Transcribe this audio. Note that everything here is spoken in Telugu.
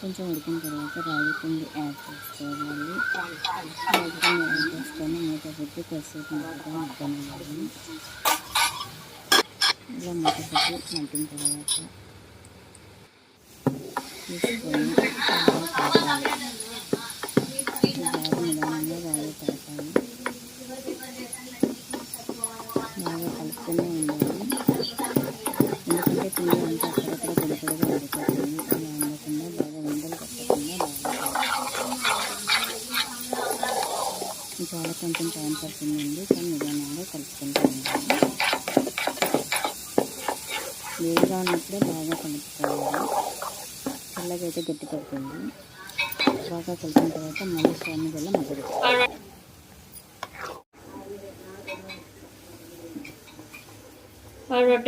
కొంచెం ఉడికిన తర్వాత రాగి పిండి యాడ్ చేసుకోవాలి. రాగి పిండి యాడ్ చేసుకొని మూత పెట్టి కొద్దిసేపు మగ్గగా మగ్గనివ్వాలి ఇలా మూత పెట్టి మగ్గిన తర్వాత తీసుకొని చాలా కొంచెం టైం పడుతుందండి కానీ నిదానంగా కలుపుకుంటూ ఉండాలి. వేడిగా ఉన్నప్పుడే బాగా కలుపుకోవాలి. చల్లగా గట్టి పడుతుంది. బాగా కలిపిన తర్వాత మళ్ళీ స్టవ్ మీద మగ్గదు రొట్టె